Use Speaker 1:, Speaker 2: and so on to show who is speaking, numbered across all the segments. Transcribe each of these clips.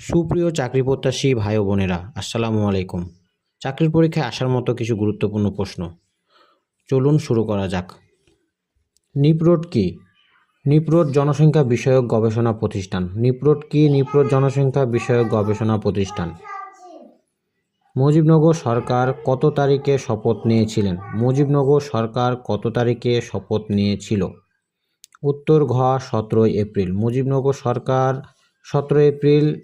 Speaker 1: সুপ্রিয় চাকরি প্রত্যাশী ভাই ও বোনেরা, আসসালামু আলাইকুম। চাকরির পরীক্ষায় আসার মতো কিছু গুরুত্বপূর্ণ প্রশ্ন। চলুন শুরু করা যাক। নিপরোড কি? নিপ্রোট জনসংখ্যা বিষয়ক গবেষণা প্রতিষ্ঠান। নিপরোড কি? নিপ্রোট জনসংখ্যা বিষয়ক গবেষণা প্রতিষ্ঠান। মুজিবনগর সরকার কত তারিখে শপথ নিয়েছিলেন? মুজিবনগর সরকার কত তারিখে শপথ নিয়েছিল? উত্তর ঘ, সতেরোই এপ্রিল। মুজিবনগর সরকার সতেরো এপ্রিল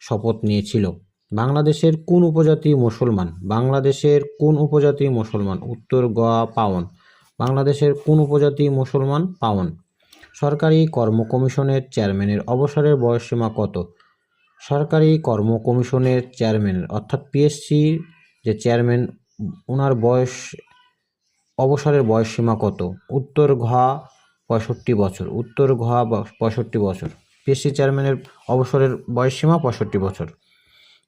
Speaker 1: শপথ নিয়েছিল। বাংলাদেশের কোন উপজাতি মুসলমান? বাংলাদেশের কোন উপজাতি মুসলমান? উত্তর গোয়া পাওন। বাংলাদেশের কোন উপজাতি মুসলমান? পাওন। সরকারি কর্ম কমিশনের চেয়ারম্যানের অবসরের বয়সসীমা কত? সরকারি কর্ম কমিশনের চেয়ারম্যানের অর্থাৎ পিএসসি যে চেয়ারম্যান ওনার বয়স, অবসরের বয়সসীমা কত? উত্তর ঘ, পঁয়ষট্টি বছর। উত্তর ঘ, পঁয়ষট্টি বছর। পিএসসি চেয়ারম্যানের অবসরের বয়সসীমা পঁয়ষট্টি বছর।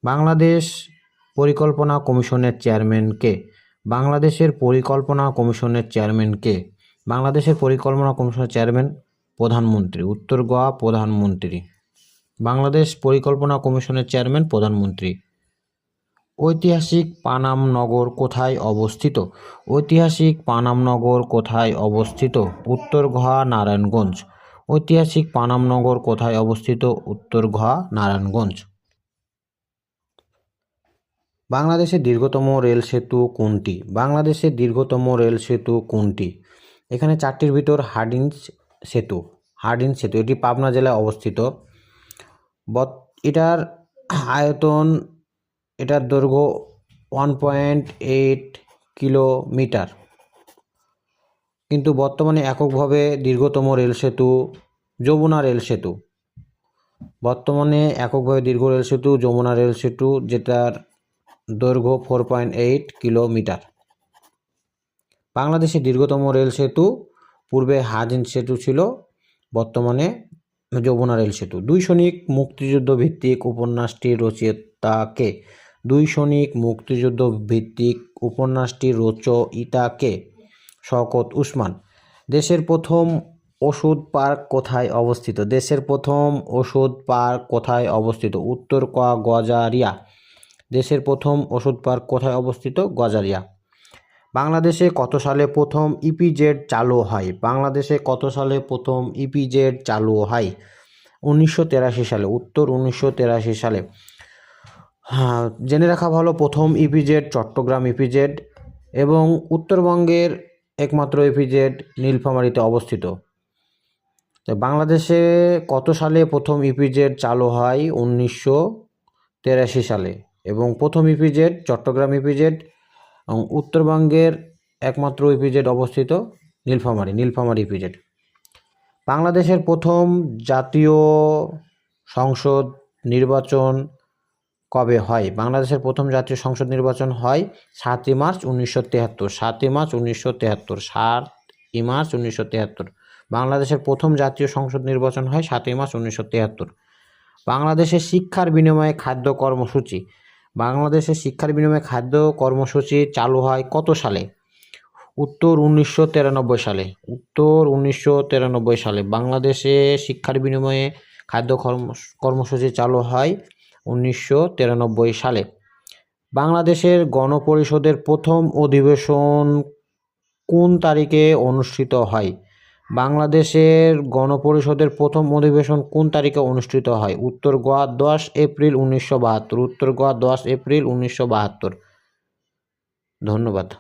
Speaker 1: বাংলাদেশ পরিকল্পনা কমিশনের চেয়ারম্যানকে বাংলাদেশের পরিকল্পনা কমিশনের চেয়ারম্যানকে বাংলাদেশের পরিকল্পনা কমিশনের চেয়ারম্যান প্রধানমন্ত্রী। উত্তর গোয়া প্রধানমন্ত্রী। বাংলাদেশ পরিকল্পনা কমিশনের চেয়ারম্যান প্রধানমন্ত্রী। ঐতিহাসিক পানাম নগর কোথায় অবস্থিত? ঐতিহাসিক পানাম নগর কোথায় অবস্থিত? উত্তর ঘা নারায়ণগঞ্জ। ঐতিহাসিক পানামনগর কোথায় অবস্থিত? উত্তর ঘা, নারায়ণগঞ্জ। বাংলাদেশের দীর্ঘতম রেল সেতু কোনটি? বাংলাদেশের দীর্ঘতম রেল সেতু কোনটি? এখানে চারটির ভিতর হার্ডিঞ্জ সেতু হার্ডিন সেতু, এটি পাবনা জেলায় অবস্থিত। বত এটার আয়তন, এটার দৈর্ঘ্য ওয়ান পয়েন্ট এইট কিলোমিটার কিন্তু বর্তমানে এককভাবে দীর্ঘতম রেল সেতু যমুনা রেল সেতু। বর্তমানে এককভাবে দীর্ঘ রেল সেতু যমুনা রেল সেতু, যেটার দৈর্ঘ্য ফোর পয়েন্ট এইট কিলোমিটার। বাংলাদেশের দীর্ঘতম রেল সেতু, পূর্বে হাজিন সেতু ছিল, বর্তমানে যমুনা রেল সেতু। দুই সৈনিক মুক্তিযুদ্ধ ভিত্তিক উপন্যাসটির রচয়িতাকে। দুই সৈনিক মুক্তিযুদ্ধ ভিত্তিক উপন্যাসটির রচয়িতাকে শওকত উসমান, দেশের প্রথম ওষুধ পার্ক কোথায় অবস্থিত? দেশের প্রথম ওষুধ পার্ক কোথায় অবস্থিত? উত্তর ক, গজারিয়া। দেশের প্রথম ওষুধ পার্ক কোথায় অবস্থিত? গজারিয়া। বাংলাদেশে কত সালে প্রথম ইপিজেড চালু হয়? বাংলাদেশে কত সালে প্রথম ইপিজেড চালু হয়? উনিশশো সালে। উত্তর উনিশশো সালে। হ্যাঁ জেনে রাখা ভালো, প্রথম ইপিজেড চট্টগ্রাম ইপিজেড এবং উত্তরবঙ্গের একমাত্র ইপিজেড নীলফামারীতে অবস্থিত। তো বাংলাদেশে কত সালে প্রথম ইপিজেড চালু হয়? উনিশশো তেরাশি সালে। এবং প্রথম ইপিজেড চট্টগ্রাম ইপিজেড এবং উত্তরবঙ্গের একমাত্র ইপিজেড অবস্থিত নীলফামারী নীলফামারী ইপিজেড বাংলাদেশের প্রথম জাতীয় সংসদ নির্বাচন কবে হয়? বাংলাদেশের প্রথম জাতীয় সংসদ নির্বাচন হয় সাতই মার্চ উনিশশো তেহাত্তর। সাতই মার্চ উনিশশো তেহাত্তর। সাতই মার্চ উনিশশো তেহাত্তর। বাংলাদেশের প্রথম জাতীয় সংসদ নির্বাচন হয় সাতই মার্চ উনিশশো তেহাত্তর। বাংলাদেশের শিক্ষার বিনিময়ে খাদ্য কর্মসূচি। বাংলাদেশের শিক্ষার বিনিময়ে খাদ্য কর্মসূচি চালু হয় কত সালে? উত্তর উনিশশো তিরানব্বই সালে। উত্তর উনিশশো তিরানব্বই সালে। বাংলাদেশে শিক্ষার বিনিময়ে খাদ্য কর্ম কর্মসূচি চালু হয় উনিশশো তিরানব্বই সালে। বাংলাদেশের গণপরিষদের প্রথম অধিবেশন কোন তারিখে অনুষ্ঠিত হয়? বাংলাদেশের গণপরিষদের প্রথম অধিবেশন কোন তারিখে অনুষ্ঠিত হয়? উত্তর গোয়া দশ এপ্রিল উনিশশো বাহাত্তর, উত্তর গোয়া দশ এপ্রিল উনিশশো বাহাত্তর। ধন্যবাদ।